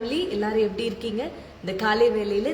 Family எல்லாரும் எப்படி இருக்கீங்க? இந்த காலை வேலையில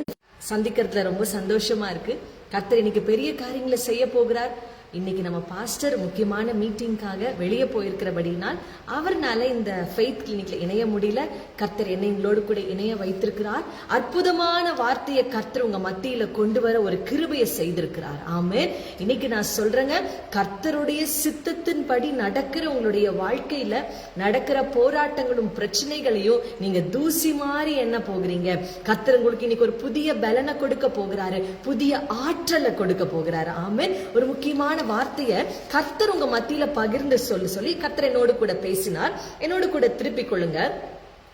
சந்திக்கிறதுல ரொம்ப சந்தோஷமா இருக்கு. கர்த்தர் இன்னைக்கு பெரிய காரியங்களை செய்ய போகிறார். இன்னைக்கு நம்ம பாஸ்டர் முக்கியமான மீட்டிங்காக வெளியே போயிருக்கிறபடினால் அவர்னால இந்த ஃபெய்த் கிளினிக்ல இணைய முடியல. கர்த்தர் என்னை எங்களோடு கூட இணைய வைத்திருக்கிறார். அற்புதமான வார்த்தையை கர்த்தர் உங்க மத்தியில கொண்டு வர ஒரு கிருபையை செய்திருக்கிறார். ஆமே இன்னைக்கு நான் சொல்றேங்க கர்த்தருடைய சித்தத்தின்படி நடக்கிற உங்களுடைய வாழ்க்கையில நடக்கிற போராட்டங்களும் பிரச்சனைகளையும் நீங்க தூசி மாறி என்ன போகிறீங்க? கர்த்தர் உங்களுக்கு இன்னைக்கு ஒரு புதிய பலனை கொடுக்க போகிறாரு. புதிய ஆற்றலை கொடுக்க போகிறாரு. ஆமே ஒரு முக்கியமான வார்த்தையை கர்த்தர் உங்க மத்தியில பகிர்ந்து சொல்லி சொல்லி கர்த்தர் என்னோடு கூட பேசினார். என்னோடு கூட திருப்பிக் கொள்ளுங்க.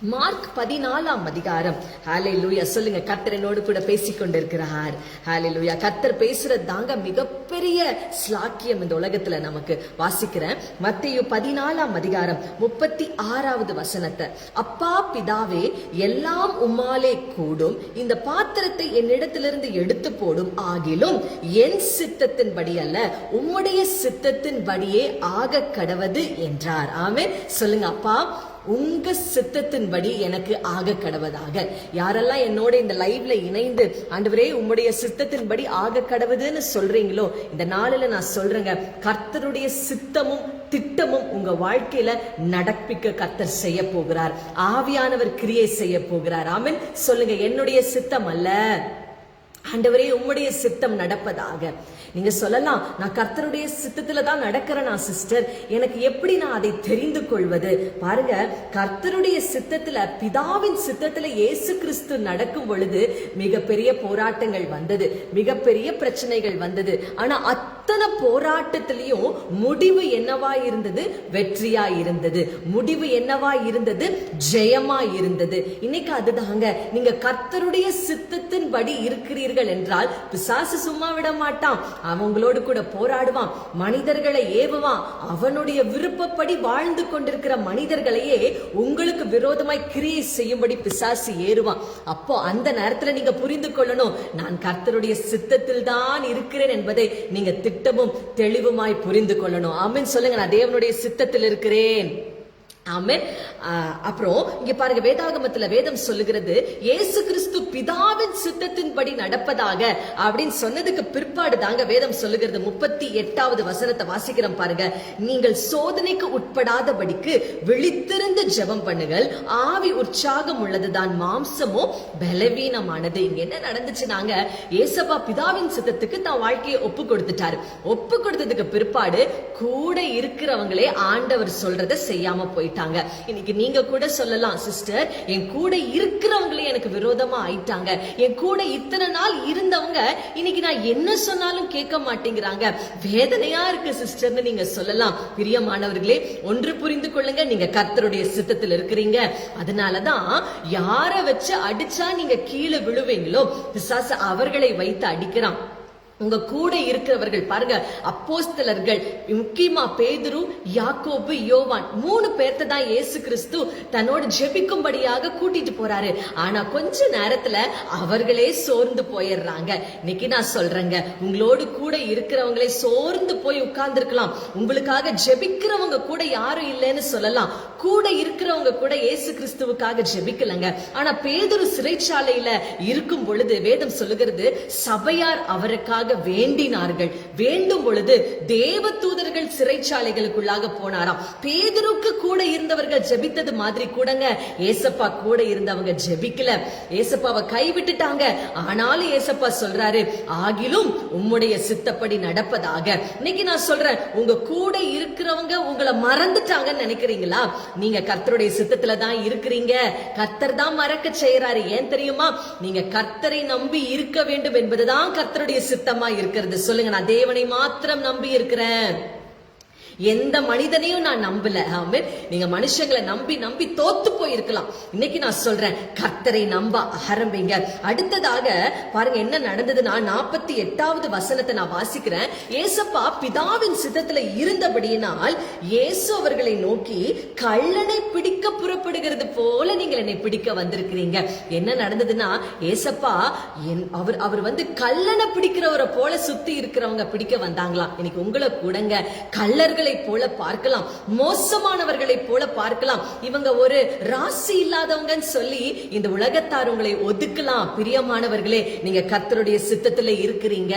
மார்க் பதினாலாம் அதிகாரம். ஹாலே லூயா சொல்லுங்க கர்த்தர் என்னோடு கூட பேசிக் கொண்டிருக்கிறார் ஹாலே லூயா கத்தர் பேசுறது தாங்க மிகப்பெரிய ஸ்லாக்கியம் இந்த உலகத்துல நமக்கு. வாசிக்கிறேன். மத்திய பதினாலாம் அதிகாரம் முப்பத்தி ஆறாவது வசனத்தை. அப்பா பிதாவே எல்லாம் உம்மாலே கூடும். இந்த பாத்திரத்தை என்னிடத்திலிருந்து எடுத்து போடும் ஆகிலும் என் சித்தத்தின்படி அல்ல உம்முடைய சித்தத்தின்படியே ஆக கடவது என்றார். ஆமே சொல்லுங்க அப்பா உங்க சித்தத்தின்படி எனக்கு ஆக கடவதாக. யாரெல்லாம் என்னோட இந்த லைவ்ல இணைந்து ஆண்டவரே உம்முடைய சித்தத்தின்படி ஆக கடவுதுன்னு சொல்றீங்களோ இந்த நாளில் நான் சொல்றேங்க கர்த்தருடைய சித்தமும் திட்டமும் உங்க வாழ்க்கையில நடப்பிக்க கர்த்தர் செய்ய போகிறார். ஆவியானவர் கிரியை செய்ய போகிறார். ஆமீன். சொல்லுங்க என்னுடைய சித்தம் அல்ல. ஆண்டவரே உம்முடைய சித்தம் நடப்பதாக. நீங்க சொல்லலாம் நான் கர்த்தருடைய சித்தத்துல தான் நடக்கிறேன் நான் சிஸ்டர்? எனக்கு எப்படி நான் அதை தெரிந்து கொள்வது? பாருங்க கர்த்தருடைய சித்தத்துல பிதாவின் சித்தத்துல இயேசு கிறிஸ்து நடக்கும் பொழுது மிகப்பெரிய போராட்டங்கள் வந்தது மிகப்பெரிய பிரச்சனைகள் வந்தது. ஆனா அத்தனை போராட்டத்திலையும் முடிவு என்னவா இருந்தது? வெற்றியா இருந்தது. முடிவு என்னவா இருந்தது? ஜெயமா இருந்தது. இன்னைக்கு அதுதாங்க நீங்க கர்த்தருடைய சித்தத்தின்படி இருக்கிறீர்கள் என்றால் பிசாசு சும்மா விட மாட்டான். அவங்களோடு கூட போராடுவான் மனிதர்களை ஏவுவான். அவனுடைய விருப்பப்படி வாழ்ந்து கொண்டிருக்கிற மனிதர்களையே உங்களுக்கு விரோதமாய் கிரியை செய்யும்படி பிசாசு ஏறுவான். அப்போ அந்த நேரத்துல நீங்க புரிந்து கொள்ளணும் நான் கர்த்தருடைய சித்தத்தில் தான் இருக்கிறேன் என்பதை நீங்க திட்டமும் தெளிவுமாய் புரிந்து கொள்ளணும். அமீன் சொல்லுங்க நான் தேவனுடைய சித்தத்தில் இருக்கிறேன். ஆமென். ஆஹ் அப்புறம் இங்க பாருங்க வேதாகமத்துல வேதம் சொல்லுகிறது இயேசு கிறிஸ்து பிதாவின் சித்தத்தின்படி நடப்பதாக அப்படின்னு சொன்னதுக்கு பிற்பாடு தாங்க வேதம் சொல்லுகிறது. முப்பத்தி எட்டாவது வசனத்தை வாசிக்கிறோம் பாருங்க. நீங்கள் சோதனைக்கு உட்படாதபடிக்கு விழித்திருந்து ஜெபம் பண்ணுங்கள். ஆவி உற்சாகம் உள்ளதுதான் மாம்சமோ பலவீனமானது. இங்க என்ன நடந்துச்சு நாங்க? ஏசப்பா பிதாவின் சித்தத்துக்கு தான் வாழ்க்கையை ஒப்பு கொடுத்துட்டாரு. ஒப்பு கொடுத்ததுக்கு பிற்பாடு கூட இருக்கிறவங்களே ஆண்டவர் சொல்றதை செய்யாம ஆயிட்டாங்க. இன்னைக்கு நீங்க கூட சொல்லலாம் சிஸ்டர் என் கூட இருக்கிறவங்களே எனக்கு விரோதமா ஆயிட்டாங்க. என் கூட இத்தனை நாள் இருந்தவங்க இன்னைக்கு நான் என்ன சொன்னாலும் கேட்க மாட்டேங்கிறாங்க. வேதனையா இருக்கு சிஸ்டர்னு நீங்க சொல்லலாம். பிரியமானவர்களே ஒன்று புரிந்து கொள்ளுங்க. நீங்க கர்த்தருடைய சித்தத்தில் இருக்கிறீங்க. அதனாலதான் யார வச்சு அடிச்சா நீங்க கீழே விழுவீங்களோ பிசாசு அவர்களை வைத்து அடிக்கிறான். உங்க கூட இருக்கிறவர்கள் பாருங்க அப்போஸ்தலர்கள் முக்கியமா பேதுரு யாக்கோபு யோவான் மூணு பேர்த்த தான் ஏசு கிறிஸ்து தன்னோடு ஜெபிக்கும்படியாக கூட்டிட்டு போறாரு. ஆனா கொஞ்ச நேரத்துல அவர்களே சோர்ந்து போயிடுறாங்க. இன்னைக்கு நான் சொல்றேங்க உங்களோடு கூட இருக்கிறவங்களே சோர்ந்து போய் உட்கார்ந்துருக்கலாம். உங்களுக்காக ஜெபிக்கிறவங்க கூட யாரும் இல்லைன்னு சொல்லலாம். கூட இருக்கிறவங்க கூட இயேசு கிறிஸ்துவுக்காக ஜெபிக்கலங்க. ஆனா பேதுரு சிறைச்சாலையில இருக்கும் பொழுது வேதம் சொல்லுகிறது சபையார் அவருக்காக வேண்டினார்கள். வேண்டும் பொழுது தேவ தூதர்கள் சிறைச்சாலைகளுக்குள்ளாக போனாராம். பேதுருக்கு கூட இருந்தவர்கள் ஜெபித்தது மாதிரி கூடங்க ஏசப்பா கூட இருந்தவங்க ஜெபிக்கல. ஏசப்பாவை கைவிட்டுட்டாங்க. ஆனாலும் ஏசப்பா சொல்றாரு ஆகிலும் உம்முடைய சித்தப்படி நடப்பதாக. இன்னைக்கு நான் சொல்றேன் உங்க கூட இருக்கிறவங்க உங்களை மறந்துட்டாங்கன்னு நினைக்கிறீங்களா? நீங்க கர்த்தருடைய சித்தத்துல தான் இருக்கிறீங்க. கர்த்தர் தான் மறக்க செய்யறாரு ஏன் தெரியுமா? நீங்க கர்த்தரை நம்பி இருக்க வேண்டும் என்பதுதான் கர்த்தருடைய சித்தமா இருக்கிறது. சொல்லுங்க நான் தேவனை மாத்திரம் நம்பி இருக்கிறேன். எந்த மனிதனையும் நான் நம்பல. ஆமே நீங்க மனுஷங்களை நம்பி நம்பி தோத்து போயிருக்கலாம். இன்னைக்கு நான் சொல்றேன் கர்த்தரை நம்ப ஆரம்பிங்க அடுத்ததாக பாருங்க என்ன நடந்ததுன்னா நாற்பத்தி எட்டாவது வசனத்தை நான் வாசிக்கிறேன். ஏசப்பா பிதாவின் சித்தத்துல இருந்தபடியினால் இயேசு அவர்களை நோக்கி கள்ளனை பிடிக்க புறப்படுகிறது போல நீங்கள் என்னை பிடிக்க வந்திருக்கிறீங்க. என்ன நடந்ததுன்னா ஏசப்பா அவர் அவர் வந்து கள்ளனை பிடிக்கிறவரை போல சுத்தி இருக்கிறவங்க பிடிக்க வந்தாங்களாம். இன்னைக்கு உங்களை கூடங்க கள்ளர்களை மனிதர்களை போல பார்க்கலாம். மோசமானவர்களை போல பார்க்கலாம். இவங்க ஒரு ராசி இல்லாதவங்கன்னு சொல்லி இந்த உலகத்தார் உங்களை ஒதுக்கலாம். பிரியமானவர்களே நீங்க கத்தருடைய சித்தத்துல இருக்கிறீங்க.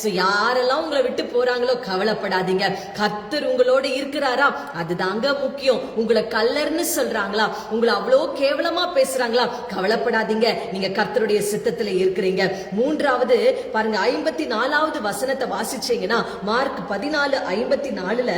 சோ யாரெல்லாம் உங்களை விட்டு போறாங்களோ கவலைப்படாதீங்க. கத்தர் உங்களோட இருக்கிறாரா? அதுதாங்க முக்கியம். உங்களை கல்லர்னு சொல்றாங்களா? உங்களை அவ்வளோ கேவலமா பேசுறாங்களா? கவலைப்படாதீங்க. நீங்க கர்த்தருடைய சித்தத்துல இருக்கிறீங்க. மூன்றாவது பாருங்க ஐம்பத்தி நாலாவது வசனத்தை வாசிச்சீங்கன்னா மார்க் பதினாலு ஐம்பத்தி நாலுல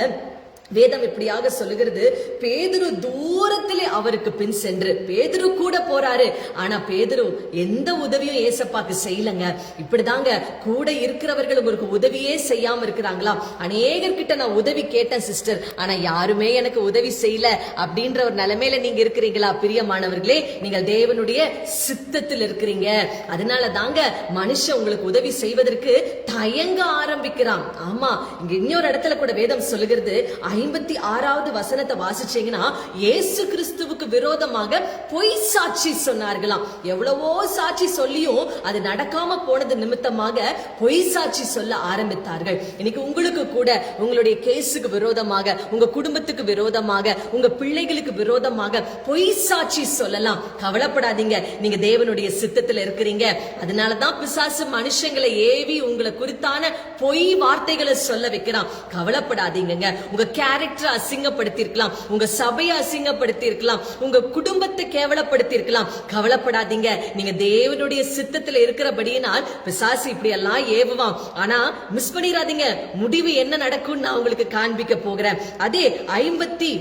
வேதம் இப்படியாக சொல்லுகிறது? பேதுரு தூரத்திலே அவருக்கு பின் சென்று பேதுரு கூட போறாரு. ஆனா பேதுரு எந்த உதவியும் ஏசப்பாக்கு செய்யலங்க. இப்படிதாங்க கூட இருக்கிறவர்கள் உங்களுக்கு உதவியே செய்யாம இருக்கிறாங்களா? அநேகர்கிட்ட நான் உதவி கேட்டேன் சிஸ்டர் ஆனா யாருமே எனக்கு உதவி செய்யல அப்படின்ற ஒரு நிலைமையில நீங்க இருக்கிறீங்களா பிரியமானவர்களே? நீங்கள் தேவனுடைய சித்தத்தில் இருக்கிறீங்க. அதனால தாங்க மனுஷன் உங்களுக்கு உதவி செய்வதற்கு தயங்க ஆரம்பிக்கிறான். ஆமா இங்க இன்னொரு இடத்துல கூட வேதம் சொல்லுகிறது ஐம்பத்தி ஆறாவது வசனத்தை வாசிச்சீங்கன்னா ஏசு கிறிஸ்துவுக்கு விரோதமாக பொய் சாட்சி சொன்னார்களாம். எவ்வளவோ சாட்சி சொல்லியும் அது நடக்காம போனது நிமித்தமாக பொய் சாட்சி சொல்ல ஆரம்பித்தார்கள். இன்னைக்கு உங்களுக்கு கூட உங்களுடைய கேஸுக்கு விரோதமாக உங்க குடும்பத்துக்கு விரோதமாக உங்க பிள்ளைகளுக்கு விரோதமாக பொய் சாட்சி சொல்லலாம். கவலைப்படாதீங்க. நீங்க தேவனுடைய சித்தத்துல இருக்கிறீங்க. அதனாலதான் பிசாசு மனுஷங்களை ஏவி உங்களை குறித்தான பொய் வார்த்தைகளை சொல்ல வைக்கிறான். கவலைப்படாதீங்க உங்க கேரக்டரை அசிங்கப்படுத்தியிருக்கலாம். உங்க சபையை அசிங்கப்படுத்திருக்கலாம் உங்க குடும்பத்தை கேவலப்படுத்திருக்கலாம் கவலைப்படாதீங்க. நீங்க தேவனுடைய சித்தத்துல இருக்கிறபடியினால் பிசாசு இப்படி எல்லாம் ஏவுவான். ஆனா மிஸ் பண்ணிடாதீங்க முடிவு என்ன நடக்கும்னு நான் உங்களுக்கு காண்பிக்க போகிறேன். அதே ஐம்பத்தி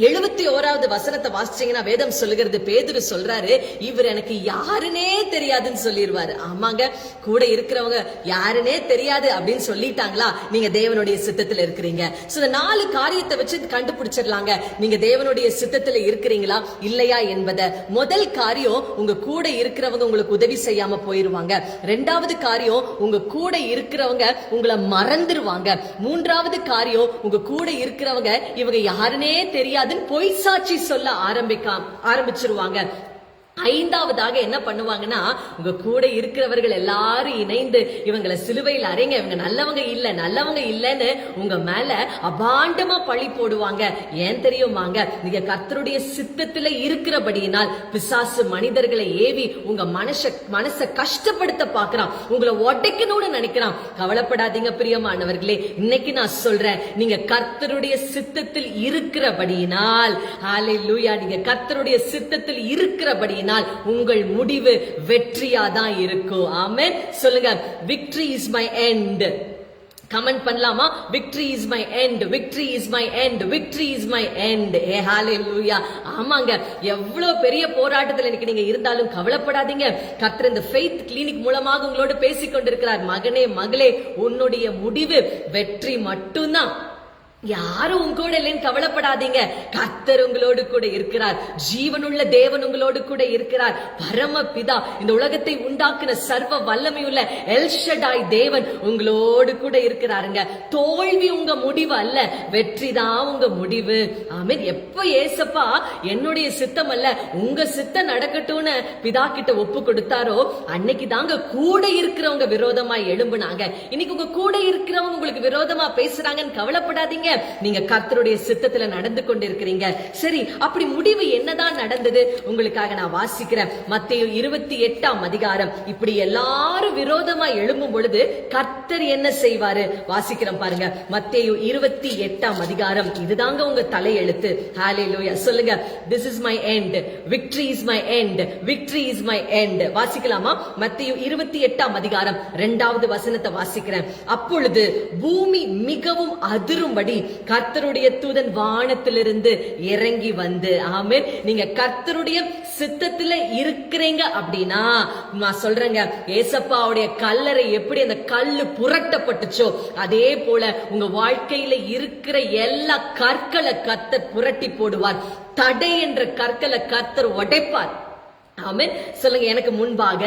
எழுபத்தி ஓராவது வசனத்தை வாசிச்சீங்கன்னா வேதம் சொல்லுகிறது. பேதுரு சொல்றாரு இவர் எனக்கு யாருனே தெரியாதுன்னு சொல்லிடுவாரு ஆமாங்க கூட இருக்கிறவங்க யாருனே தெரியாது அப்படின்னு சொல்லிட்டாங்களா? நீங்க தேவனுடைய சித்தத்துல இருக்கிறீங்க. சோ இந்த நாலு காரியத்தை வச்சு கண்டுபிடிச்சிடலாங்க. நீங்க தேவனுடைய சித்தத்துல இருக்கிறீங்களா? இல்லையா என்பதை. முதல் காரியம் உங்க கூட இருக்கிறவங்க உங்களுக்கு உதவி செய்யாம போயிருவாங்க. ரெண்டாவது காரியம் உங்க கூட இருக்கிறவங்க உங்களை மறந்துருவாங்க. மூன்றாவது காரியம் உங்க கூட இருக்கிறவங்க இவங்க யாருனே தெரியாதுன்னு பொய் சாட்சி சொல்ல ஆரம்பிக்க ஆரம்பிச்சிருவாங்க. ஐந்தாவதாக என்ன பண்ணுவாங்கன்னா உங்க கூட இருக்கிறவர்கள் எல்லாரும் இணைந்து இவங்களை சிலுவையில் அறைங்க இவங்க நல்லவங்க இல்ல நல்லவங்க இல்லைன்னு உங்க மேல அபாண்டமா பழி போடுவாங்க. ஏன் தெரியுமாங்க? நீங்க கர்த்தருடைய சித்தத்துல இருக்கிறபடியினால் பிசாசு மனிதர்களை ஏவி உங்க மனச மனச கஷ்டப்படுத்த பாக்குறான் உங்களை உடைக்கணும்னு நினைக்கிறான். கவலைப்படாதீங்க பிரியமானவர்களே. இன்னைக்கு நான் சொல்றேன் நீங்க கர்த்தருடைய சித்தத்தில் இருக்கிறபடியினால் ஹalleluya நீங்க கர்த்தருடைய சித்தத்தில் இருக்கிறபடியினால் உங்கள் முடிவு வெற்றியா தான் இருக்கும். ஆமே சொல்லுங்க victory is my end comment பண்ணலாமா? Victory is my end victory is my end victory is my end A hallelujah ஆமாங்க எவ்வளவு பெரிய போராட்டத்தில் இன்னைக்கு நீங்க இருந்தாலும் கவலைப்படாதீங்க. கர்த்தர் இந்த ஃபெய்த் கிளினிக் மூலமாக உங்களோட பேசிக் கொண்டிருக்கிறார் மகனே மகளே உன்னுடைய முடிவு வெற்றி மட்டும்தான். யாரும் உங்க கூட இல்லைன்னு கவலைப்படாதீங்க. கத்தர் உங்களோடு கூட இருக்கிறார். ஜீவனுள்ள தேவன் உங்களோடு கூட இருக்கிறார். பரம பிதா இந்த உலகத்தை உண்டாக்குன சர்வ வல்லமையுள்ள எல்ஷடாய் தேவன் உங்களோடு கூட இருக்கிறாருங்க. தோல்வி உங்க முடிவு அல்ல. வெற்றி தான் உங்க முடிவு. ஆமென். எப்ப ஏசப்பா என்னுடைய சித்தம் அல்ல உங்க சித்தம் நடக்கட்டும்னு பிதா கிட்ட ஒப்பு கொடுத்தாரோ அன்னைக்கு தாங்க கூட இருக்கிறவங்க விரோதமா எழும்புனாங்க. இன்னைக்கு உங்க கூட இருக்கிறவங்க உங்களுக்கு விரோதமா பேசுறாங்கன்னு கவலைப்படாதீங்க. நீங்க கர்த்தருடைய சித்தத்துல நடந்து கொண்டிருக்கிறீங்க. சரி அப்படி முடிவு என்னதான் நடந்தது? உங்களுக்காக நான் வாசிக்கிறேன். மத்திய இருபத்தி எட்டாம் அதிகாரம். இப்படி எல்லாரும் விரோதமா எழும்பும் பொழுது கர்த்தர் என்ன செய்வாரு? வாசிக்கிறோம் பாருங்க. மத்தேயு இருபத்தி எட்டாம் அதிகாரம். இதுதாங்க உங்க தலையெழுத்து. ஹாலே ஹalleluya சொல்லுங்க. This is my end victory is my end victory is my end வாசிக்கலாமா? மத்திய இருபத்தி எட்டாம் அதிகாரம். இரண்டாவது வசனத்தை வாசிக்கிறேன். அப்பொழுது பூமி மிகவும் அதிரும்படி கர்த்தருடைய தூதன் வானத்திலிருந்து இறங்கி வந்து. ஆமென். நீங்க கர்த்தருடைய சித்தத்துல இருக்கிறீங்க அப்படின்னா நான் சொல்றேங்க ஏசப்பாவுடைய கல்லறை எப்படி அந்த கல்லு புரட்டப்பட்டுச்சோ அதே போல உங்க வாழ்க்கையில இருக்கிற எல்லா கற்களை கத்தர் புரட்டி போடுவார். தடை என்ற கற்களை கத்தர் உடைப்பார். சொல்லுங்க எனக்கு முன்பாக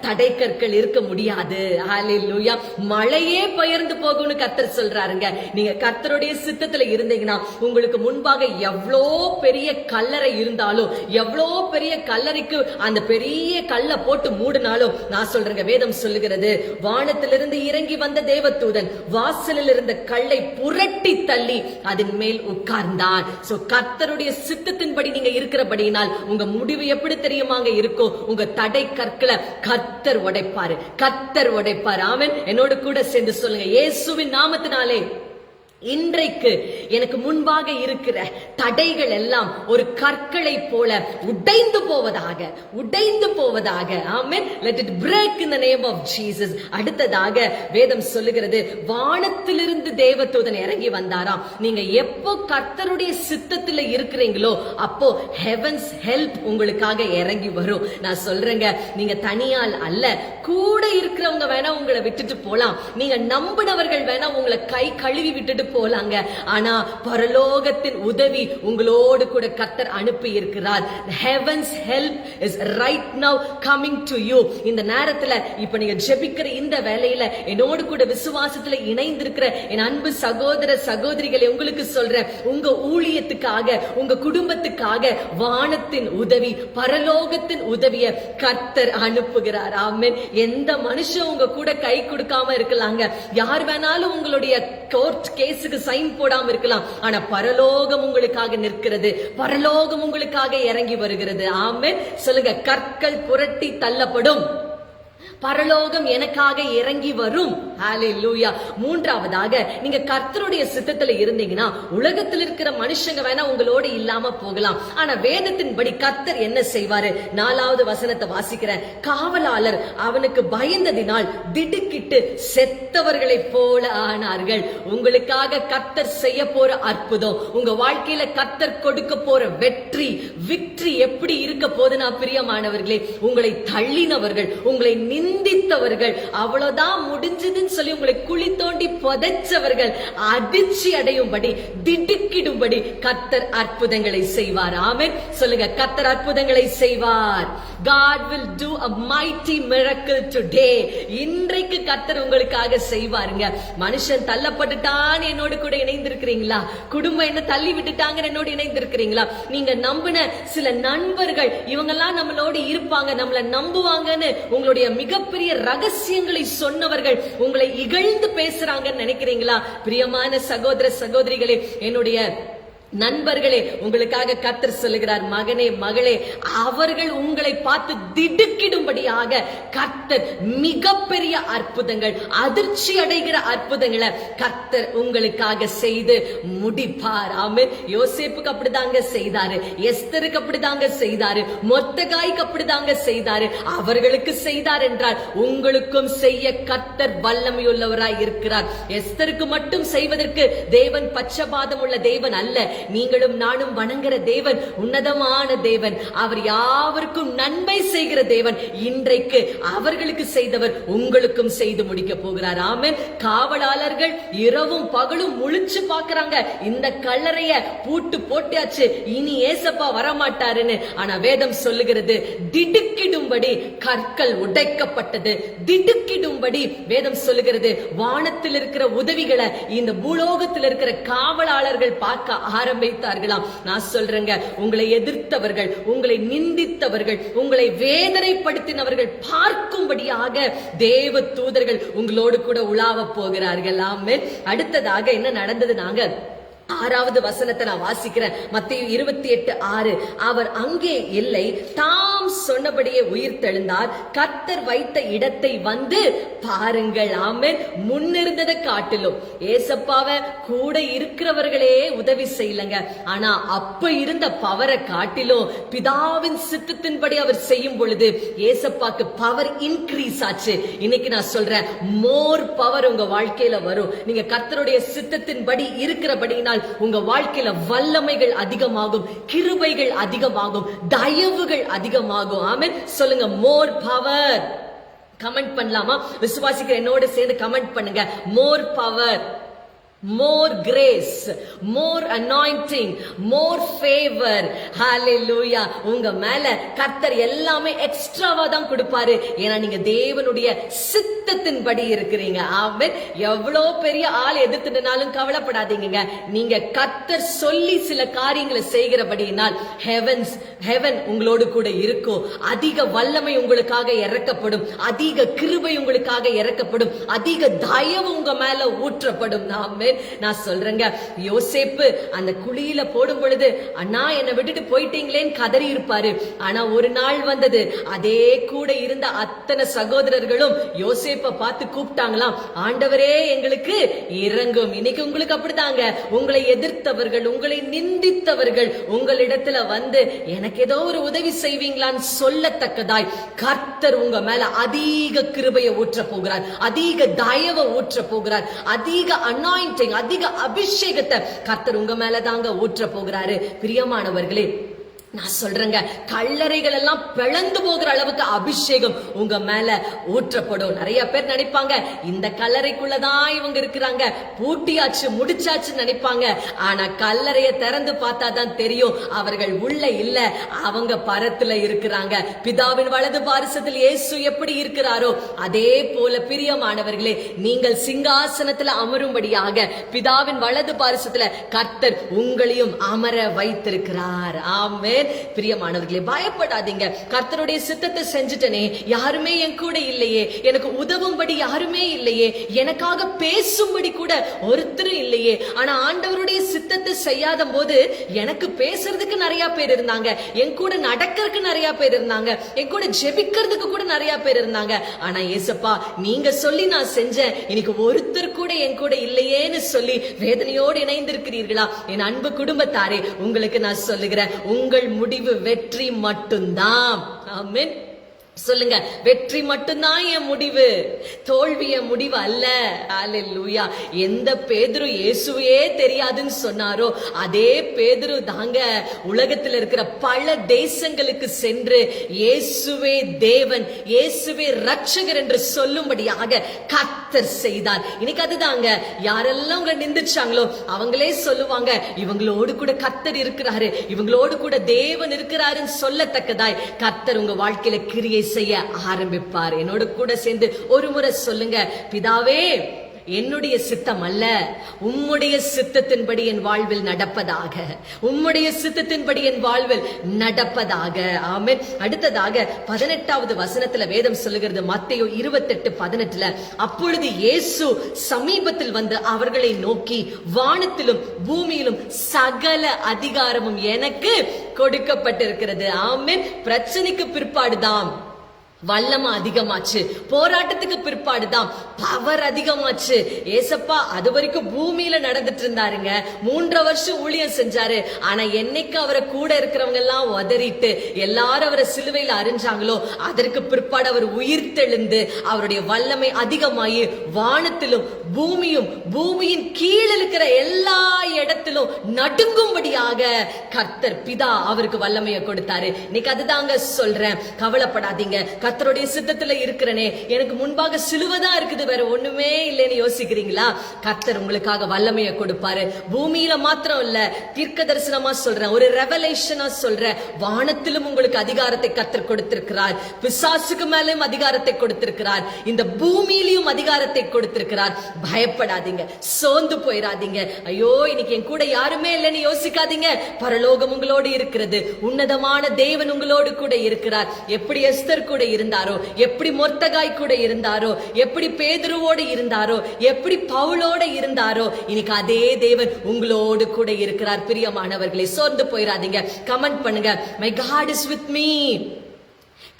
தடை கற்கள் இருக்க முடியாது. ஹalleluya. மழையே பெயர்ந்து போகும்னு கர்த்தர் சொல்றாருங்க. நீங்க கர்த்தருடைய சித்தத்துல இருந்தீங்கன்னா உங்களுக்கு முன்பாக எவ்வளோ பெரிய கல்லறை இருந்தாலும் எவ்வளோ பெரிய கல்லறைக்கு அந்த பெரிய கல்லை போட்டு மூடினாலும் நான் சொல்றேங்க வேதம் சொல்லுகிறது வானத்திலிருந்து இறங்கி வந்த தேவதூதன் வாசலில் இருந்த கல்லை புரட்டி தள்ளி அதன் மேல் உட்கார்ந்தான் சோ கர்த்தருடைய சித்தத்தின்படி நீங்க இருக்கிறபடியினால் உங்க முடிவு எப்படி தெரியுமா தெரியுமாங்க இருக்கும் உங்க தடை கற்களை கத்தர் உடைப்பாரு. கத்தர் உடைப்பாரு. ஆமென். என்னோட கூட சேர்ந்து சொல்லுங்க. இயேசுவின் நாமத்தினாலே. இன்றைக்கு எனக்கு முன்பாக இருக்கிற தடைகள் எல்லாம் ஒரு கற்களை போல உடைந்து போவதாக உடைந்து போவதாக. Amen let it break in the name of Jesus அடுத்ததாக வேதம் சொல்லுகிறது வானத்திலிருந்து தேவதூதன் இறங்கி வந்தாராம். நீங்க எப்போ கர்த்தருடைய சித்தத்துல இருக்கிறீங்களோ அப்போ ஹெவன்ஸ் ஹெல்ப் உங்களுக்காக இறங்கி வரும். நான் சொல்றேங்க நீங்க தனியால் அல்ல கூட இருக்கிறவங்க வேணா உங்களை விட்டுட்டு போலாம். நீங்க நம்பினவர்கள் வேணா உங்களை கை கழுவி விட்டுட்டு போலாங்க. ஆனா பரலோகத்தின் உதவி உங்களோடு கூட கர்த்தர் அனுப்பி இருக்கிறார் heaven's help is right now coming to you இந்த நேரத்துல இப்ப நீங்க ஜெபிக்கிற இந்த வேலையில என்னோடு கூட விசுவாசத்துல இணைந்திருக்கிற என் அன்பு சகோதர சகோதரிகளை உங்களுக்கு சொல்றேன். உங்க ஊழியத்துக்காக உங்க குடும்பத்துக்காக வானத்தின் உதவி பரலோகத்தின் உதவிய கர்த்தர் அனுப்புகிறார். ஆமென். எந்த மனுஷன் உங்க கூட கை கொடுக்காம இருக்கலாங்க. யார் வேணாலும் உங்களுடைய கோர்ட் கேஸ் இயேசுக்கு சைன் போடாம இருக்கலாம். ஆனா பரலோகம் உங்களுக்காக நிற்கிறது. பரலோகம் உங்களுக்காக இறங்கி வருகிறது. ஆமே சொல்லுங்க கற்கள் புரட்டி தள்ளப்படும். பரலோகம் எனக்காக இறங்கி வரும். ஹalleluya மூன்றாவதாக நீங்க கர்த்தருடைய சித்தத்துல இருந்தீங்கன்னா உலகத்தில் இருக்கிற மனுஷங்க வேணா உங்களோட இல்லாம போகலாம். ஆனா வேதத்தின்படி கர்த்தர் என்ன செய்வாரு? நாலாவது வசனத்தை வாசிக்கிறேன். காவலாளர் அவனுக்கு பயந்ததினால் திடுக்கிட்டு செத்தவர்களை போல ஆனார்கள். உங்களுக்காக கர்த்தர் செய்ய போற அற்புதம் உங்க வாழ்க்கையில கர்த்தர் கொடுக்க போற வெற்றி விக்டரி எப்படி இருக்க போது நான் பிரியமானவர்களே? உங்களை தள்ளினவர்கள் உங்களை நின்று நிந்தித்தவர்கள் அவ்வளவுதான் முடிஞ்சதுன்னு சொல்லி உங்களை குழி தோண்டி புதைச்சவர்கள். அதிர்ச்சி அடையும்படி திடுக்கிடும்படி கத்தர் அற்புதங்களை செய்வார். ஆமென். சொல்லுங்க கத்தர் அற்புதங்களை செய்வார். God will do a mighty miracle today. இன்றைக்கு கத்தர் உங்களுக்காக செய்வாருங்க. மனுஷன் தள்ளப்பட்டுட்டான் என்னோடு கூட இணைந்திருக்கிறீங்களா? குடும்பம் என்ன தள்ளி விட்டுட்டாங்க என்னோடு இணைந்திருக்கிறீங்களா? நீங்க நம்பின சில நண்பர்கள் இவங்கெல்லாம் நம்மளோடு இருப்பாங்க நம்மள நம்புவாங்கன்னு உங்களுடைய மிக மிகப்பெரிய ரகசியங்களை சொன்னவர்கள் உங்களை இகழ்ந்து பேசுறாங்கன்னு நினைக்கிறீங்களா? பிரியமான சகோதர சகோதரிகளே என்னுடைய நண்பர்களே உங்களுக்காக கத்தர் சொல்லுகிறார் மகனே மகளே அவர்கள் உங்களை பார்த்து திடுக்கிடும்படியாக கத்தர் மிகப்பெரிய அற்புதங்கள் அதிர்ச்சி அடைகிற அற்புதங்களை கத்தர் உங்களுக்காக செய்து முடிப்பார். ஆமே யோசேப்புக்கு அப்படிதாங்க செய்தாரு எஸ்தருக்கு அப்படிதாங்க செய்தாரு மொத்தகாய்க்கு அப்படிதாங்க செய்தாரு. அவர்களுக்கு செய்தார் என்றால் உங்களுக்கும் செய்ய கத்தர் வல்லமையுள்ளவராய் இருக்கிறார். எஸ்தருக்கு மட்டும் செய்வதற்கு தேவன் பச்சபாதம் உள்ள தேவன் அல்ல. நீங்களும் நானும் வணங்குற தேவன் உன்னதமான தேவன். அவர் யாவருக்கும் நன்மை செய்கிற தேவன். இன்றைக்கு அவர்களுக்கு செய்தவர் உங்களுக்கும் செய்து முடிக்க போகிறார். ஆமென். காவலாளர்கள் இரவும் பகலும் முழிச்சு பாக்குறாங்க இந்த கல்லறைய பூட்டு போட்டியாச்சு இனி ஏசப்பா வரமாட்டாருன்னு. ஆனா வேதம் சொல்லுகிறது திடுக்கிடும்படி கற்கள் உடைக்கப்பட்டது. திடுக்கிடும்படி வேதம் சொல்லுகிறது வானத்தில் இருக்கிற உதவிகளை இந்த பூலோகத்தில் இருக்கிற காவலாளர்கள் பார்க்க ஆரம்பித்தார்களாம். நான் சொல்றேங்க உங்களை எதிர்த்தவர்கள் உங்களை நிந்தித்தவர்கள் உங்களை வேதனைப்படுத்தினவர்கள் பார்க்கும்படியாக தேவ தூதர்கள் உங்களோடு கூட உலாவ போகிறார்கள். ஆமே அடுத்ததாக என்ன நடந்தது நாங்க? ஆறாவது வசனத்தை நான் வாசிக்கிறேன். மத்திய இருபத்தி எட்டு ஆறு. அவர் அங்கே இல்லை. தாம் சொன்னபடியே உயிர் தெழுந்தார். கத்தர் வைத்த இடத்தை வந்து பாருங்கள். ஆமென். முன்னிருந்ததை காட்டிலும். ஏசப்பாவ கூட இருக்கிறவர்களே உதவி செய்யலங்க. ஆனா அப்ப இருந்த பவரை காட்டிலும் பிதாவின் சித்தத்தின்படி அவர் செய்யும் பொழுது ஏசப்பாக்கு பவர் இன்க்ரீஸ் ஆச்சு. இன்னைக்கு நான் சொல்றேன் மோர் பவர் உங்க வாழ்க்கையில வரும். நீங்க கத்தருடைய சித்தத்தின்படி இருக்கிறபடினால் உங்க வாழ்க்கையில வல்லமைகள் அதிகமாகும் கிருபைகள் அதிகமாகும் தயவுகள் அதிகமாகும். ஆமீன். சொல்லுங்க மோர் பவர் கமெண்ட் பண்ணலாமா? விசுவாசிக்கிற என்னோட சேர்ந்து கமெண்ட் பண்ணுங்க. More power more grace more anointing more favour hallelujah உங்க மேல கர்த்தர் எல்லாமே எக்ஸ்ட்ராவா தான் கொடுப்பாரு. ஏன்னா நீங்க தேவனுடைய சித்தத்தின்படி இருக்கிறீங்க. ஆமென் எவ்வளோ பெரிய ஆள் எதிர்த்துனாலும் கவலைப்படாதீங்க நீங்க கர்த்தர் சொல்லி சில காரியங்களை செய்கிறபடியினால் ஹெவன்ஸ் ஹெவன் உங்களோடு கூட இருக்கும். அதிக வல்லமை உங்களுக்காக இறக்கப்படும். அதிக கிருபை உங்களுக்காக இறக்கப்படும். அதிக தயவு உங்க மேல ஊற்றப்படும். ஆமென் நான் சொல்றேங்க யோசேப்பு அந்த குழியில போடும் பொழுது அண்ணா என்னை விட்டுட்டு போயிட்டீங்களேன்னு கதறி இருப்பாரு. ஆனா ஒரு நாள் வந்தது. அதே கூட இருந்த அத்தனை சகோதரர்களும் யோசேப்ப பார்த்து கூப்பிட்டாங்களாம். ஆண்டவரே எங்களுக்கு இறங்கும். இன்னைக்கு உங்களுக்கு அப்படிதாங்க உங்களை எதிர்த்தவர்கள் உங்களை நிந்தித்தவர்கள் உங்களிடத்துல வந்து எனக்கு ஏதோ ஒரு உதவி செய்வீங்களான்னு சொல்லத்தக்கதாய் கர்த்தர் உங்க மேல அதிக கிருபையை ஊற்ற போகிறார். அதிக தயவை ஊற்ற போகிறார். அதிக அனாயிண்டிங் அதிக அபிஷேகத்தை கர்த்தர் உங்க மேல தாங்க ஊற்ற போகிறாரு. பிரியமானவர்களே நான் சொல்றேங்க கல்லறைகள் எல்லாம் பிளந்து போகிற அளவுக்கு அபிஷேகம் உங்க மேல ஊற்றப்படும். நிறைய பேர் நினைப்பாங்க இந்த கல்லறைக்குள்ளதான் இவங்க இருக்கிறாங்க. பூட்டியாச்சு முடிச்சாச்சு நினைப்பாங்க. ஆனா கல்லறைய திறந்து பார்த்தா தான் தெரியும் அவர்கள் உள்ள இல்ல அவங்க பரத்துல இருக்கிறாங்க. பிதாவின் வலது பாரிசத்தில் இயேசு எப்படி இருக்கிறாரோ அதே போல பிரியமானவர்களே நீங்கள் சிங்காசனத்துல அமரும்படியாக பிதாவின் வலது பாரிசத்துல கர்த்தர் உங்களையும் அமர வைத்திருக்கிறார். ஆமே பிரியமானவர்களே பயப்படாதீங்க. கர்த்தருடைய சித்தத்தை செஞ்சுட்டனே யாருமே என் கூட இல்லையே. எனக்கு உதவும்படி யாருமே இல்லையே. எனக்காக பேசும்படி கூட ஒருத்தரும் இல்லையே. ஆனா ஆண்டவருடைய சித்தத்தை செய்யாத போது எனக்கு பேசுறதுக்கு நிறைய பேர் இருந்தாங்க. என் கூட நடக்கிறதுக்கு நிறைய பேர் இருந்தாங்க. என் கூட ஜெபிக்கிறதுக்கு கூட நிறைய பேர் இருந்தாங்க. ஆனா ஏசப்பா நீங்க சொல்லி நான் செஞ்சேன். இன்னைக்கு ஒருத்தர் கூட என் கூட இல்லையேன்னு சொல்லி வேதனையோடு இணைந்திருக்கிறீர்களா? என் அன்பு குடும்பத்தாரே உங்களுக்கு நான் சொல்லுகிறேன். உங்கள் முடிவு வெற்றி மட்டும்தான். ஆமென். சொல்லுங்க. வெற்றி மட்டும்தான் என் முடிவு. தோல்வி என் முடிவு அல்ல. லூயா எந்த பேதுரு இயேசுவே தெரியாதுன்னு சொன்னாரோ அதே பேதுரு தாங்க உலகத்தில் இருக்கிற பல தேசங்களுக்கு சென்று இயேசுவே தேவன் இயேசுவே ரட்சகர் என்று சொல்லும்படியாக கத்தர் செய்தார். இன்னைக்கு அதுதாங்க. யாரெல்லாம் உங்களை நிந்திச்சாங்களோ அவங்களே சொல்லுவாங்க இவங்களோடு கூட கத்தர் இருக்கிறாரு. இவங்களோடு கூட தேவன் இருக்கிறாருன்னு சொல்லத்தக்கதாய். கத்தர் உங்க வாழ்க்கையில கிரியை செய்ய ஆரம்பிப்பார். என்னோட கூட சேர்ந்து ஒரு முறை சொல்லுங்க பிதாவே என்னுடைய சித்தம் அல்ல. உம்முடைய சித்தத்தின்படி என் வாழ்வில் நடப்பதாக. உம்முடைய சித்தத்தின்படி என் வாழ்வில் நடப்பதாக. ஆமே அடுத்ததாக பதினெட்டாவது வசனத்துல வேதம் சொல்லுகிறது மத்தையோ இருபத்தெட்டு பதினெட்டுல அப்பொழுது இயேசு சமீபத்தில் வந்து அவர்களை நோக்கி வானத்திலும் பூமியிலும் சகல அதிகாரமும் எனக்கு கொடுக்கப்பட்டிருக்கிறது. ஆமென். பிரச்சனைக்கு பிற்பாடுதான். வல்லமா அதிகமாச்சு. போராட்டத்துக்கு பிற்பாடுதான் பவர் அதிகமாச்சு. ஏசப்பா அது வரைக்கும் பூமியில நடந்துட்டு இருந்தாருங்க மூன்றரை வருஷம் ஊழியம் செஞ்சாரு. ஆனா என்னைக்கு அவரை கூட இருக்கிறவங்க எல்லாம் உதறிட்டு எல்லாரும் அவரை சிலுவையில அறிஞ்சாங்களோ அதற்கு பிற்பாடு அவர் உயிர் தெழுந்து அவருடைய வல்லமை அதிகமாயி வானத்திலும் பூமியும் பூமியின் கீழ் இருக்கிற எல்லா இடத்திலும் நடுங்கும்படியாக கர்த்தர் பிதா அவருக்கு வல்லமையை கொடுத்தாரு. இன்னைக்கு அதுதாங்க சொல்றேன். கவலைப்படாதீங்க. கர்த்தருடைய சித்தத்துல இருக்கிறனே. எனக்கு முன்பாக சிலுவதா இருக்குது. வேற ஒண்ணுமே இல்லைன்னு யோசிக்கிறீங்களா? கர்த்தர் உங்களுக்காக வல்லமையை கொடுப்பாரு. பூமியில மாத்திரம் இல்ல தீர்க்க தரிசனமா சொல்றேன். ஒரு ரெவலேஷனா சொல்றேன். வானத்திலும் உங்களுக்கு அதிகாரத்தை கர்த்தர் கொடுத்திருக்கிறார். பிசாசுக்கு மேலும் அதிகாரத்தை கொடுத்திருக்கிறார். இந்த பூமியிலையும் அதிகாரத்தை கொடுத்திருக்கிறார். பயப்படாதீங்க. சோர்ந்து போயிடாதீங்க ஐயோ இன்னைக்கு என் கூட யாருமே இல்லைன்னு யோசிக்காதீங்க. பரலோகம் உங்களோடு இருக்கிறது. உன்னதமான தேவன் உங்களோடு கூட இருக்கிறார். எப்படி எஸ்தர் கூட இருந்தாரோ எப்படி மொர்த்தகாய் கூட இருந்தாரோ எப்படி பேதுருவோடு இருந்தாரோ எப்படி பவுலோட இருந்தாரோ இன்னைக்கு அதே தேவன் உங்களோடு கூட இருக்கிறார். பிரியமானவர்களை சோர்ந்து போயிடாதீங்க கமெண்ட் பண்ணுங்க. My God is with me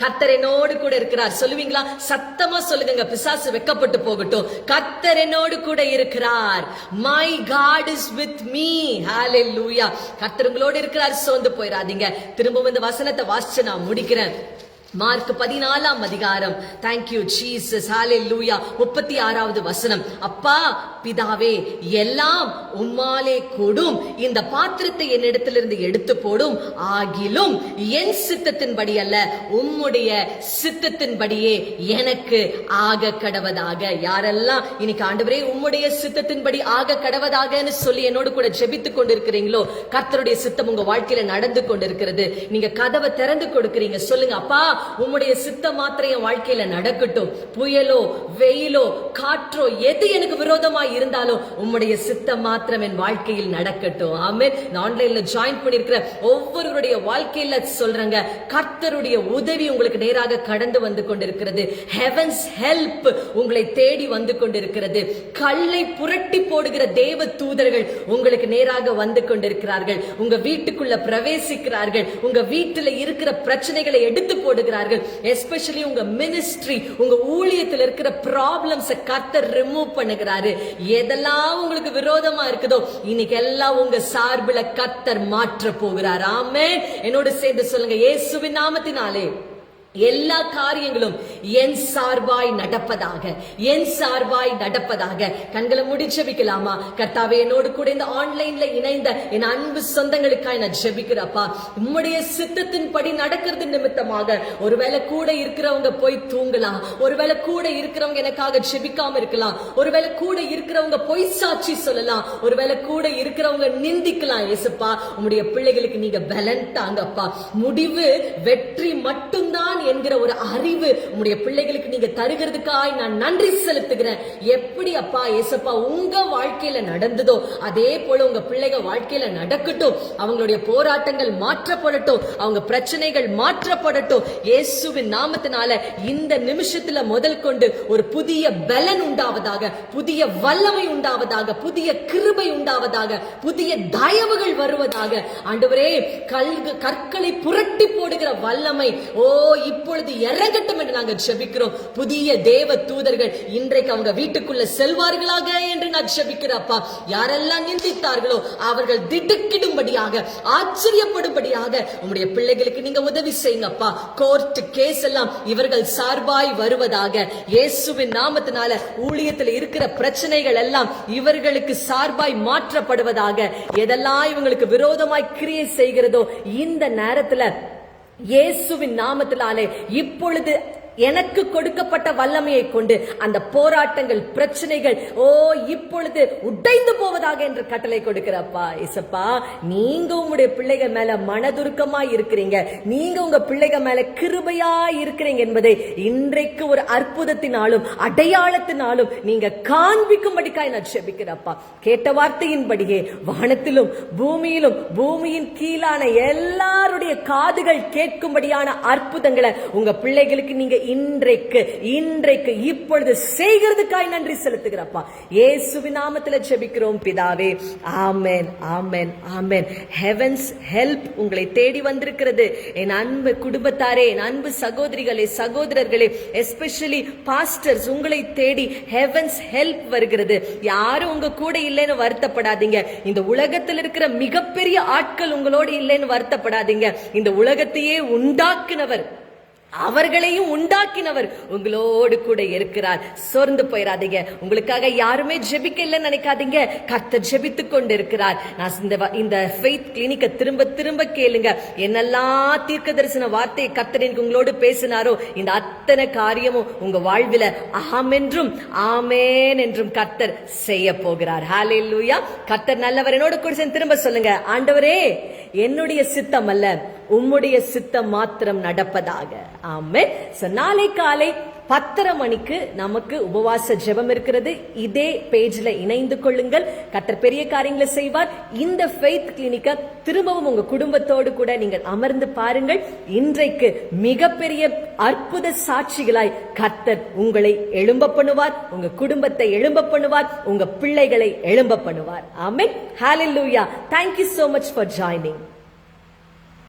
கத்தர் என்னோடு கூட இருக்கிறார். சொல்லுவீங்களா? சத்தமா சொல்லுங்க. பிசாசு வெக்கப்பட்டு போகட்டும். கத்தர் என்னோடு கூட இருக்கிறார். My God is with me hallelujah கத்தர் உங்களோடு இருக்கிறார். சோர்ந்து போயிடாதீங்க திரும்பவும் இந்த வசனத்தை வாசிச்சு நான் முடிக்கிறேன். மார்க் பதினாலாம் அதிகாரம். தேங்க்யூ ஜீசஸ் லூயா முப்பத்தி ஆறாவது வசனம். அப்பா பிதாவே எல்லாம் உம்மாலே கூடும். இந்த பாத்திரத்தை என்னிடத்திலிருந்து எடுத்து போடும். ஆகிலும் என் சித்தத்தின்படி அல்ல உம்முடைய சித்தத்தின்படியே எனக்கு ஆக கடவதாக. யாரெல்லாம் இன்னைக்கு ஆண்டவரே உம்முடைய சித்தத்தின்படி ஆக கடவதாகன்னு சொல்லி என்னோடு கூட ஜெபித்துக் கொண்டிருக்கிறீங்களோ கர்த்தருடைய சித்தம் உங்க வாழ்க்கையில நடந்து கொண்டிருக்கிறது. நீங்க கதவை திறந்து கொடுக்கிறீங்க. சொல்லுங்க அப்பா உம்முடைய சித்த மாத்திரை என் வாழ்க்கையில நடக்கட்டும். புயலோ வெயிலோ காற்றோ எது எனக்கு விரோதமா இருந்தாலும் உம்முடைய சித்த மாத்திரம் என் வாழ்க்கையில் நடக்கட்டும். ஆமே ஆன்லைன்ல ஜாயின் பண்ணிருக்கிற ஒவ்வொருவருடைய வாழ்க்கையில சொல்றாங்க. கர்த்தருடைய உதவி உங்களுக்கு நேராக கடந்து வந்து கொண்டிருக்கிறது. ஹெவன்ஸ் ஹெல்ப் உங்களை தேடி வந்து கொண்டிருக்கிறது. கல்லை புரட்டி போடுகிற தேவ தூதர்கள் உங்களுக்கு நேராக வந்து கொண்டிருக்கிறார்கள். உங்க வீட்டுக்குள்ள பிரவேசிக்கிறார்கள். உங்க வீட்டுல இருக்கிற பிரச்சனைகளை எடுத்து போடுகிறார்கள். எஸ்பெஷலி உங்க மினிஸ்ட்ரி உங்க ஊழியத்தில் இருக்கிற ப்ராப்ளம்ஸ் கர்த்தர் ரிமூவ் பண்ணுகிறாரு. எதெல்லாம் உங்களுக்கு விரோதமா இருக்குதோ இன்னைக்கு எல்லாம் உங்க சார்பில் கர்த்தர் மாற்ற போகிறார். ஆமே என்னோட சேர்ந்து சொல்லுங்க இயேசுவின் நாமத்தினாலே. எல்லா காரியங்களும் என் சார்பாய் நடப்பதாக என் சார்பாய் நடப்பதாக. கண்களை முடி ஜெபிக்கலாமா? கர்த்தாவே என்னோடு கூட இந்த ஆன்லைன்ல இணைந்த என் அன்பு சொந்தங்களுக்காக நான் ஜெபிக்கிறப்பா. உம்முடைய சித்தத்தின் படி நடக்கிறது நிமித்தமாக ஒருவேளை கூட இருக்கிறவங்க போய் தூங்கலாம். ஒருவேளை கூட இருக்கிறவங்க எனக்காக ஜெபிக்காம இருக்கலாம். ஒருவேளை கூட இருக்கிறவங்க பொய் சாட்சி சொல்லலாம். ஒருவேளை கூட இருக்கிறவங்க நிந்திக்கலாம் ஏசுப்பா உம்முடைய பிள்ளைகளுக்கு நீங்க பலன் தாங்கப்பா. முடிவு வெற்றி மட்டும்தான் என்கிற ஒரு அறிவு உங்களுடைய பிள்ளைகளுக்கு நீங்க தருகிறதுக்காய் நான் நன்றி செலுத்துகிறேன். எப்படி அப்பா ஏசப்பா உங்க வாழ்க்கையில நடந்ததோ அதே போல உங்க பிள்ளைங்க வாழ்க்கையில நடக்கட்டும். அவங்களுடைய போராட்டங்கள் மாற்றப்படட்டும். அவங்க பிரச்சனைகள் மாற்றப்படட்டும். இயேசுவின் நாமத்தினால இந்த நிமிஷத்துல முதல் கொண்டு ஒரு புதிய பலன் உண்டாவதாக புதிய வல்லமை உண்டாவதாக புதிய கிருபை உண்டாவதாக புதிய தயவுகள் வருவதாக. ஆண்டவரே கல்கு கற்களை புரட்டி போடுகிற வல்லமை. ஓ இப்பொழுது இறங்கட்டும் என்று நாங்கள் ஜெபிக்கிறோம். புதிய தேவ தூதர்கள் இன்றைக்கு அவங்க வீட்டுக்குள்ள செல்வார்களாக என்று நான் ஜெபிக்கிறப்பா யாரெல்லாம் நிந்தித்தார்களோ அவர்கள் திடுக்கிடும்படியாக ஆச்சரியப்படும்படியாக உங்களுடைய பிள்ளைகளுக்கு நீங்க உதவி செய்யுங்கப்பா கோர்ட் கேஸ் எல்லாம் இவர்கள் சார்பாய் வருவதாக இயேசுவின் நாமத்தினால ஊழியத்தில் இருக்கிற பிரச்சனைகள் எல்லாம் இவர்களுக்கு சார்பாய் மாற்றப்படுவதாக எதெல்லாம் இவங்களுக்கு விரோதமாய் கிரியை செய்கிறதோ இந்த நேரத்துல இயேசுவின் நாமத்தினாலே இப்பொழுது எனக்கு கொடுக்கப்பட்ட வல்லமையை கொண்டு அந்த போராட்டங்கள் பிரச்சனைகள் ஓ இப்பொழுது உடைந்து போவதாக என்று கட்டளை கொடுக்கிறப்பா இசப்பா நீங்க உங்களுடைய பிள்ளைகள் மேல மனதுருக்கமா இருக்கிறீங்க. நீங்க உங்க பிள்ளைகள் மேல கிருபையா இருக்கிறீங்க என்பதை இன்றைக்கு ஒரு அற்புதத்தினாலும் அடையாளத்தினாலும் நீங்க காண்பிக்கும்படிக்காய் நான் ஜெபிக்கிறப்பா கேட்ட வார்த்தையின்படியே வானத்திலும் பூமியிலும் பூமியின் கீழான எல்லாருடைய காதுகள் கேட்கும்படியான அற்புதங்களை உங்க பிள்ளைகளுக்கு நீங்க இன்றைக்கு இன்றைக்கு இப்பொழுது செய்கிறதுக்காய் நன்றி செலுத்துகிறப்பா. இயேசுவி நாமத்துல ஜெபிக்கிறோம் பிதாவே. ஆமென் ஆமென் ஆமென். ஹெவன்ஸ் ஹெல்ப் உங்களை தேடி வந்திருக்கிறது. என் அன்பு குடும்பத்தாரே என் அன்பு சகோதரிகளே சகோதரர்களே எஸ்பெஷலி பாஸ்டர்ஸ் உங்களை தேடி ஹெவன்ஸ் ஹெல்ப் வருகிறது. யாரும் உங்க கூட இல்லைன்னு வருத்தப்படாதீங்க. இந்த உலகத்தில் இருக்கிற மிகப்பெரிய ஆட்கள் உங்களோட இல்லைன்னு வருத்தப்படாதீங்க. இந்த உலகத்தையே உண்டாக்குனவர் அவர்களையும் உண்டாக்கினவர் உங்களோடு கூட இருக்கிறார். சோர்ந்து போயிடாதீங்க உங்களுக்காக யாருமே ஜெபிக்க இல்லைன்னு நினைக்காதீங்க. கர்த்தர் ஜெபித்துக் கொண்டு இருக்கிறார் நான் இந்த இந்த ஃபெய்த் கிளினிக்க திரும்ப திரும்ப கேளுங்க. என்னெல்லாம் தீர்க்க தரிசன வார்த்தையை கர்த்தர் எனக்கு உங்களோடு பேசினாரோ இந்த அத்தனை காரியமும் உங்க வாழ்வில ஆமென்றும் ஆமேன் என்றும் கர்த்தர் செய்ய போகிறார். ஹalleluya கர்த்தர் நல்லவர். என்னோட கூட சேர்ந்து திரும்ப சொல்லுங்க. ஆண்டவரே என்னுடைய சித்தம் அல்ல உம்முடைய சித்தம் மாத்திரம் நடப்பதாக. ஆமே சோ நாளை காலை பத்தரை மணிக்கு நமக்கு உபவாச ஜெபம் இருக்கிறது. இதே பேஜ்ல இணைந்து கொள்ளுங்கள். கத்தர் பெரிய காரியங்களை செய்வார். இந்த ஃபெய்த் கிளினிக்க திரும்பவும் உங்க குடும்பத்தோடு கூட நீங்கள் அமர்ந்து பாருங்கள். இன்றைக்கு மிகப்பெரிய அற்புத சாட்சிகளாய் கத்தர் உங்களை எழும்ப பண்ணுவார். உங்க குடும்பத்தை எழும்ப பண்ணுவார். உங்க பிள்ளைகளை எழும்ப பண்ணுவார். Amen. Hallelujah thank you so much for joining.